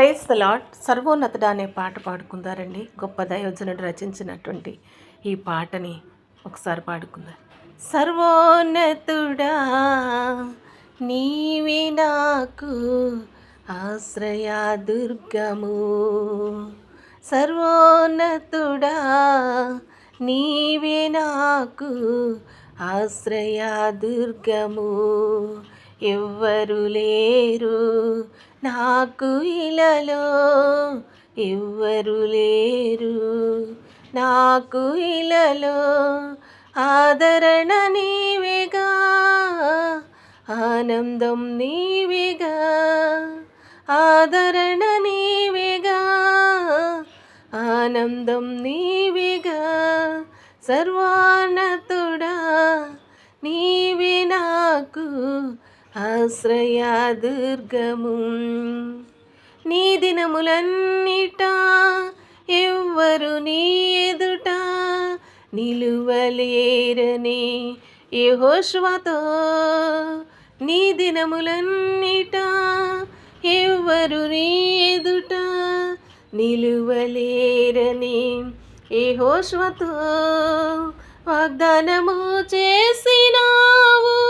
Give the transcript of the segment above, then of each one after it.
Praise the lord సర్వోన్నతుడా అనే పాట పాడుకుందారండి. గొప్ప దయోజనుడు రచించినటువంటి ఈ పాటని ఒకసారి పాడుకుందారు సర్వోన్నతుడా నీవి నాకు ఆశ్రయా దుర్గము. సర్వోన్నతుడా నీవే నాకు ఆశ్రయా దుర్గము. ఎవ్వరు లేరు. నాకు ఇలలో ఎవ్వరు లేరు. నాకు ఇలలో ఆదరణ నీవేగా ఆనందం నీవేగా ఆదరణ నీవేగా ఆనందం నీవేగా సర్వానతుడా నీవి నాకు ఆశ్రయా దుర్గము. నీ దినములన్నిట ఎవ్వరు నీ ఎదుట నిలువలేరని యెహోషువతో. నీ దినములన్నిట ఎవ్వరు నీ ఎదుట నిలువలేరని యెహోషువతో. వాగ్దానము చేసినావు.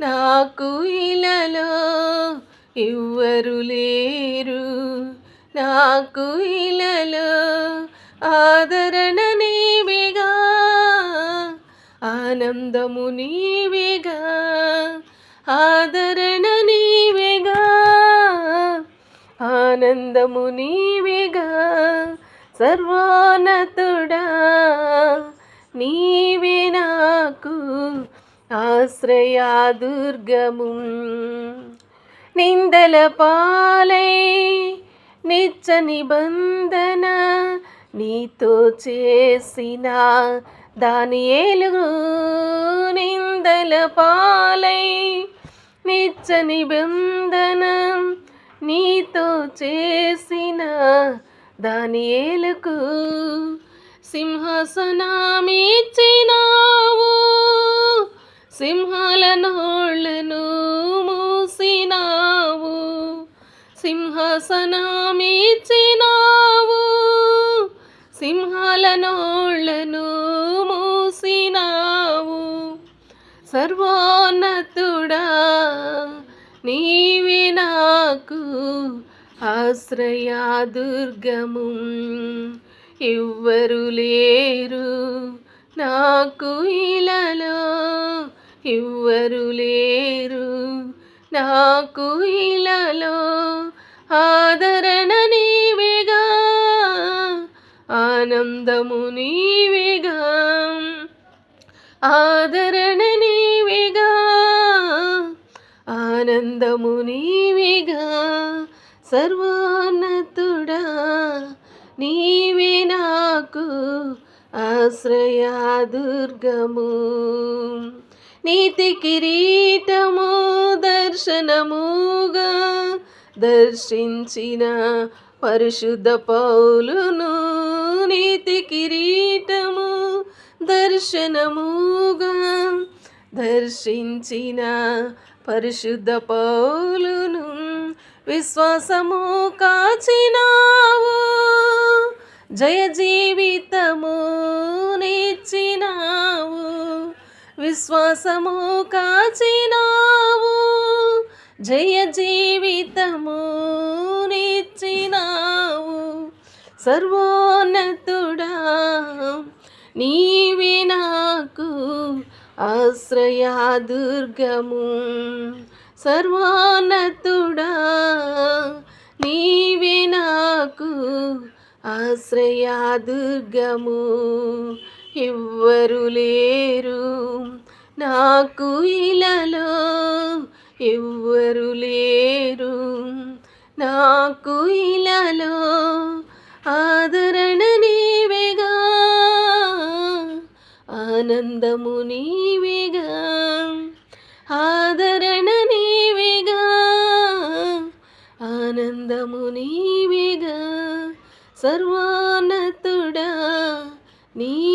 నాకు ఇలలో ఎవ్వరు లేరు. నాకు ఇలలో ఆదరణ నీవిగా ఆనందము నీవిగా ఆదరణ నీవిగా ఆనందము నీవిగా సర్వోన్నతుడా నీవే నాకు ఆశ్రయా దుర్గము. నిందల పాలై నిచ్చ నిబంధన నీతో చేసిన దాని ఏలుగు నిందల పాలై నిచ్చ నిబంధన నీతో చేసిన దాని ఏలుకు సింహాసనమిచ్చినావు. సింహాల నోళ్ళను మూసినావు సింహాసనమిచ్చినావు. సింహాల నోళ్ళను మూసినావు సర్వోన్నతుడా నీవి నాకు ఆశ్రయా దుర్గము ఎవ్వరు లేరు నాకు ఇలలో ఎవ్వరు లేరు. నాకు ఇలాలో ఆదరణ నీవేగా ఆనందము నీవేగా ఆదరణ నీవేగా ఆనందము నీవేగా సర్వోన్నతుడా నీవే నాకు ఆశ్రయా దుర్గము నీతి కిరీటము దర్శనముగా దర్శించిన పరిశుద్ధ పౌలును నీతి కిరీటము దర్శనముగా దర్శించిన పరిశుద్ధ పౌలును విశ్వాసము కాచినావు. జయ జీవితము నిచ్చినావు విశ్వాసము కాచినావు జయ జీవితము నిచ్చినావు సర్వోన్నతుడా నీవే నాకు ఆశ్రయా దుర్గము. సర్వోన్నతుడా నీవే నాకు ఆశ్రయా దుర్గము. ఎవ్వరు లేరు. నాకు ఇలలో ఎవ్వరు లేరు. నాకు ఇలలో ఆదరణ నీవేగా ఆనందము నీవేగా ఆదరణ నీవేగా ఆనందము నీవేగా సర్వానతుడా నీ